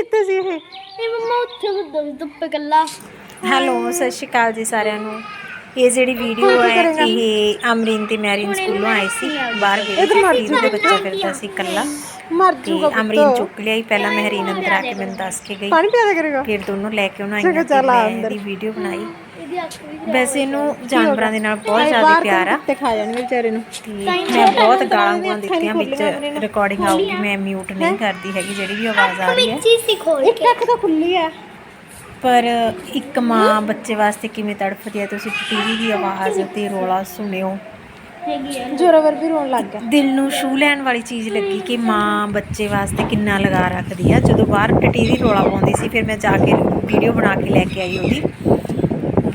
ਕਿੱਥੇ ਸੀ ਇਹ? ਇਹ ਮੰਮਾ ਉੱਥੇ ਸੀ ਧੁੱਪੇ ਕੱਲਾ ਹੈਲੋ ਸਤਿ ਸ਼੍ਰੀ ਅਕਾਲ ਜੀ ਸਾਰਿਆਂ ਨੂੰ। ਇਹ ਜਿਹੜੀ ਵੀਡੀਓ ਹੈ ਇਹ ਅਮਰੀਨ ਤੇ ਮੈਰਿਨ ਸਕੂਲੋਂ ਆਈ ਸੀ ਬਾਹਰ ਗਏ ਸੀ ਉਹਦਾ ਬੱਚਾ ਫਿਰਦਾ ਸੀ ਇਕੱਲਾ। ਮਰ ਤੇ ਜੂਗਾ ਅਮਰੀਨ ਚੁੱਕ ਲਿਆ ਹੀ ਪਹਿਲਾਂ ਮਹਿਰੀਨ ਅੰਦਰ ਆ ਕੇ ਮੈਨੂੰ ਦੱਸ ਕੇ ਗਈ। ਪਾਣੀ ਪਿਆਦਾ ਕਰੇਗਾ ਫਿਰ ਦੋਨੋਂ ਲੈ ਕੇ ਉਹਨਾਂ ਆਈਆਂ ਤੇ ਮੈਂ ਇਹਦੀ ਵੀਡੀਓ ਬਣਾਈ। ਵੈਸੇ ਇਹਨੂੰ ਜਾਨਵਰਾਂ ਦੇ ਨਾਲ ਬਹੁਤ ਜ਼ਿਆਦਾ ਪਿਆਰ ਆ। ਤੇ ਖਾ ਜਾਣਗੇ ਵਿਚਾਰੇ ਨੂੰ। ਮੈਂ ਬਹੁਤ ਗਾਲਾਂ ਗੂਆਂ ਦਿੱਤੀਆਂ ਵਿੱਚ। ਰਿਕਾਰਡਿੰਗ ਆਊਗੀ ਮੈਂ ਮਿਊਟ ਨਹੀਂ ਕਰਦੀ ਹੈਗੀ ਜਿਹੜੀ ਵੀ ਆਵਾਜ਼ ਆ ਰਹੀ ਹੈ। ਚੀਜ਼ ਸੀ ਖੋਲ ਇੱਕ। ਅੱਖ ਤਾਂ ਖੁੱਲੀ ਆ। ਪਰ ਇੱਕ ਮਾਂ ਬੱਚੇ ਵਾਸਤੇ ਕਿਵੇਂ ਤੜਫਦੀ ਹੈ ਤੁਸੀਂ ਟੀਵੀ ਦੀ ਆਵਾਜ਼ ਤੇ ਰੋਲਾ ਸੁਣਿਓ। ਹੈਗੀ ਆ। ਜੋਰਾਵਰ ਵੀ ਰੋਣ ਲੱਗ ਗਿਆ। ਦਿਲ ਨੂੰ ਛੂ ਲੈਣ ਵਾਲੀ ਚੀਜ਼ ਲੱਗੀ ਕਿ ਮਾਂ ਬੱਚੇ ਵਾਸਤੇ ਕਿੰਨਾ ਲਗਾ ਰੱਖਦੀ ਆ। ਜਦੋਂ ਬਾਹਰ ਟੀਵੀ ਰੋਲਾ ਪਾਉਂਦੀ ਸੀ ਫਿਰ ਮੈਂ ਜਾ ਕੇ ਵੀਡੀਓ ਬਣਾ ਕੇ ਲੈ ਕੇ ਆਈ ਉਹਦੀ।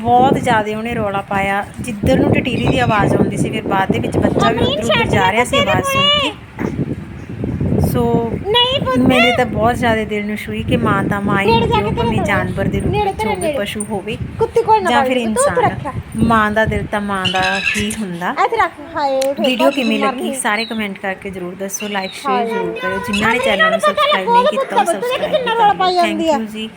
ਬਹੁਤ ਜ਼ਿਆਦਾ ਉਹਨੇ ਰੋਲਾ ਪਾਇਆ। ਜਿੱਧਰ ਨੂੰ ਟਟੀਰੀ ਦੀ ਆਵਾਜ਼ ਆਉਂਦੀ ਸੀ ਫਿਰ ਬਾਅਦ ਦੇ ਵਿੱਚ ਬੱਚਾ ਵੀ ਉੱਧਰ ਉੱਧਰ ਜਾ ਰਿਹਾ ਸੀ ਆਵਾਜ਼ ਸੁਣ ਕੇ। ਸੋ ਨਹੀਂ ਮੇਰੇ ਤਾਂ ਬਹੁਤ ਜ਼ਿਆਦਾ ਦਿਲ ਨੂੰ ਛੂਈ ਕਿ ਮਾਂ ਤਾਂ ਮਾਂ ਹੀ ਹੁੰਦੀ ਭਾਵੇਂ ਜਾਨਵਰ ਦੇ ਰੂਪ ਵਿੱਚ ਹੋਵੇ ਪਸ਼ੂ ਹੋਵੇ ਕੁੱਤੀ ਕੋਲ ਨਾ ਜਾਂ ਫਿਰ ਇਨਸਾਨ। ਮਾਂ ਦਾ ਦਿਲ ਤਾਂ ਮਾਂ ਦਾ ਹੀ ਹੁੰਦਾ। ਇੱਥੇ ਰੱਖ ਹਾਏ ਫਿਰ ਵੀਡੀਓ ਕਿਵੇਂ। ਲੱਗੀ ਸਾਰੇ ਕਮੈਂਟ ਕਰਕੇ ਜਰੂਰ ਦੱਸੋ ਲਾਈਕ ਸ਼ੇਅਰ ਜ਼ਰੂਰ ਕਰਿਓ। ਜਿਨ੍ਹਾਂ ਨੇ ਚੈਨਲ ਨੂੰ ਸਬਸਕ੍ਰਾਈਬ ਨਹੀਂ ਕੀਤਾ ਉਹ ਸਬਸਕ੍ਰਾਈਬ ਪਾਈ ਥੈਂਕ। ਯੂ ਜੀ।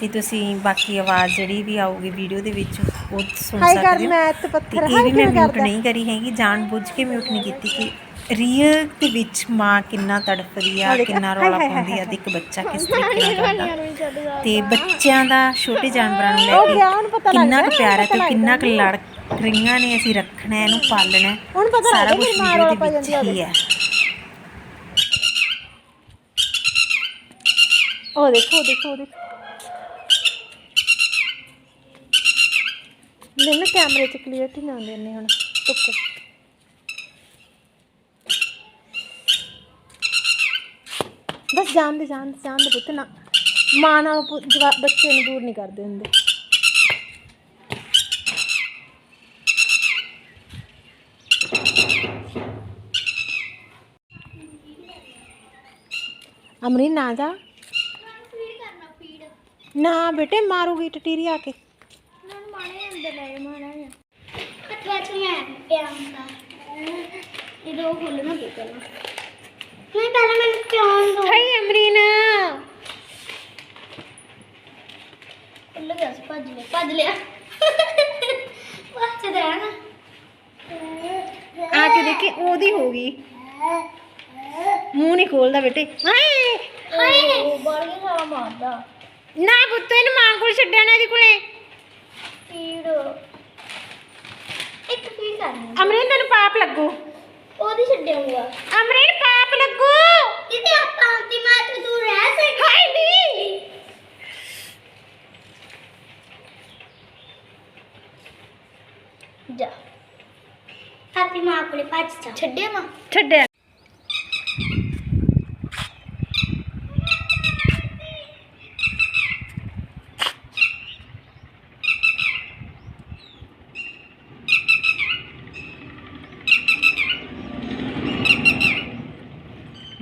ਤੇ ਤੁਸੀਂ ਬਾਕੀ ਆਵਾਜ਼ ਜਿਹੜੀ ਵੀ ਆਊਗੀ ਵੀਡੀਓ ਦੇ ਵਿੱਚ ਉਹ ਸੁਣ ਹਾਈ ਕਰ ਸਕਦੇ ਹੋ। ਮੈਂ ਤੇ ਤੇ ਪੱਥਰ ਇਹ ਹਾਈ ਵੀ ਮੈਂ ਕਿਵੇਂ ਮਿਊਟ ਕਰਦਾ। ਨਹੀਂ ਕਰੀ ਹੈਗੀ ਜਾਣ ਬੁੱਝ ਕੇ ਮਿਊਟ ਨਹੀਂ ਕੀਤੀ ਕਿ ਰੀਅਲ ਦੇ ਵਿੱਚ ਮਾਂ ਕਿੰਨਾ ਤੜਫਦੀ ਆ ਕਿੰਨਾ ਰੌਲਾ ਪਾਉਂਦੀ ਆ ਤੇ ਇੱਕ ਬੱਚਾ ਕਿਸ ਤਰੀਕੇ ਨਾਲ ਕਰਦਾ। ਤੇ ਬੱਚਿਆਂ ਦਾ ਛੋਟੇ ਜਾਨਵਰਾਂ ਨੂੰ ਲੈ ਗਿਆ, ਕੇ ਪਤਾ ਕਿੰਨਾ ਕੁ ਪਿਆਰ ਹੈ ਤੇ ਕਿੰਨਾ ਕੁ ਲੜ ਰਹੀਆਂ ਨੇ ਅਸੀਂ ਰੱਖਣਾ ਹੈ, ਇਹਨੂੰ ਪਾਲਣਾ ਹੈ। ਹੁਣ ਪਤਾ ਸਾਰਾ ਲੱਗਦਾ ਕੁਝ ਮੇਰੀ ਮਾਂ ਵੀਡੀਓ ਰੌਲਾ ਦੇ ਪਾ ਵਿੱਚ ਜਾਂਦੀ ਆ ਹੀ ਹੈ ਉਹ ਦੇਖੋ ਉਹ ਦੇਖੋ ਉਹ ਦੇਖੋ। ਲੈਣਾ ਕੈਮਰੇ 'ਚ ਕਲੀਅਰਟੀ ਨਾ ਨੇ ਹੁਣ ਟੁੱਕ ਬਸ ਜਾਣ ਦੇ ਜਾਣ ਜਾਣ ਦੇ ਪੁੱਤ ਨਾ। ਮਾਂ ਨਾਲ ਬੱਚੇ ਨੂੰ ਦੂਰ ਨਹੀਂ ਕਰਦੇ ਹੁੰਦੇ। ਅਮਰੀਨ ਨਾ ਜਾ। ਨਾ ਬੇਟੇ ਮਾਰੂਗੀ ਟਟੀਰੀ ਆ ਕੇ। ਮਾਣੇ ਅੰਦਰ ਲੈ ਮਾਣਾ ਜਾ ਕੱਟਿਆ ਚ ਮੈਂ ਪਿਆ ਹੁੰਦਾ। ਇਹ ਦੋ ਖੋਲਣਾ ਪਈ ਪਹਿਲਾਂ ਨਹੀਂ ਪਹਿਲਾਂ ਮੈਨੂੰ ਪਿਆਉਣ ਦੋ। ਹਾਈ ਅਮਰੀਨ। ਖੁੱਲ ਗਿਆ ਸੀ ਭੱਜ ਲਿਆ ਭੱਜ ਲਿਆ। ਭੱਜ ਰਿਹਾ ਨਾ ਆ ਕੇ ਦੇਖੀ ਉਹਦੀ ਹੋ ਗਈ। ਮੂੰਹ ਨਹੀਂ ਖੋਲਦਾ ਬੇਟੇ। ਹਾਏ! ਹਾਏ! ਬੜ ਸਾਲਾ ਮਾਰਦਾ। ਨਾ ਪੁੱਤ ਇਹਨੂੰ ਮਾਂ ਕੋਲ ਛੱਡਿਆ ਨਾ ਇਹਦੇ ਕੋਲੇ ਫੀਡ ਇੱਕ ਫੀਡ ਕਰਨੀ ਅਮਰੀਨ ਤੈਨੂੰ ਪਾਪ ਲੱਗੂ ਉਹਦੀ ਛੱਡਿਆਂਗਾ ਅਮਰੀਨ ਪਾਪ ਲੱਗੂ। ਕਿਤੇ ਆਪਾਂ ਦੀ ਮਾਂ ਤੋਂ ਦੂਰ ਰਹਿ ਸਕਦੇ। ਹਾਏ ਨੀ। ਜਾ। ਆਪਣੀ ਮਾਂ ਕੋਲੇ ਭੱਜ ਜਾ। ਛੱਡਿਆ ਮਾਂ ਛੱਡਿਆ।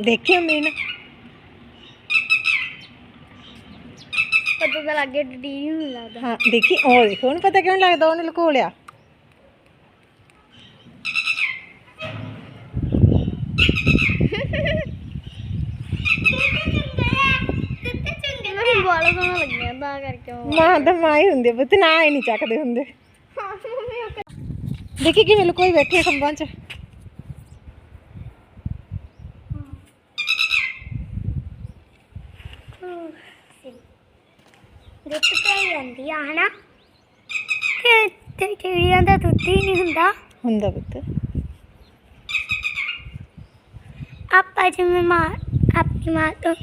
ਦੇਖੀ ਅਮਰੀਨ ਪਤਾ ਤਾਂ ਲੱਗੇ ਡੀ ਨੂੰ ਲੱਗਦਾ। ਹਾਂ ਦੇਖੀ ਉਹ ਦੇਖੋ ਉਹਨੂੰ ਪਤਾ ਕਿਉਂ ਨੀ ਲੱਗਦਾ ਉਹਨੇ ਲੁਕੋ ਲਿਆ ਮੈਨੂੰ ਬੜਾ ਸੋਹਣਾ ਲੱਗਿਆ ਤਾਂ ਕਰਕੇ ਉਹ ਮਾਂ ਤਾਂ ਮਾਂ ਹੀ ਹੁੰਦੀ ਆ, ਪੁੱਤ ਨਾ ਹੀ ਨਹੀਂ ਚੱਕਦੇ ਹੁੰਦੇ। ਦੇਖੀ ਕਿਵੇਂ ਲੁਕੋਈ ਬੈਠੀ ਆ ਖੰਭਾਂ 'ਚ। ਦੁੱਧ ਪਈ ਜਾਂਦੀ ਆ ਹਨਾ? ਕਿ ਤੇ ਚਿੜੀਆਂ ਦਾ ਦੁੱਧ ਹੀ ਨਹੀਂ ਹੁੰਦਾ। ਹੁੰਦਾ ਪੁੱਤ। ਆਪਾਂ ਜਿਵੇਂ ਮਾਂ ਆਪਣੀ ਮਾਂ ਤੋਂ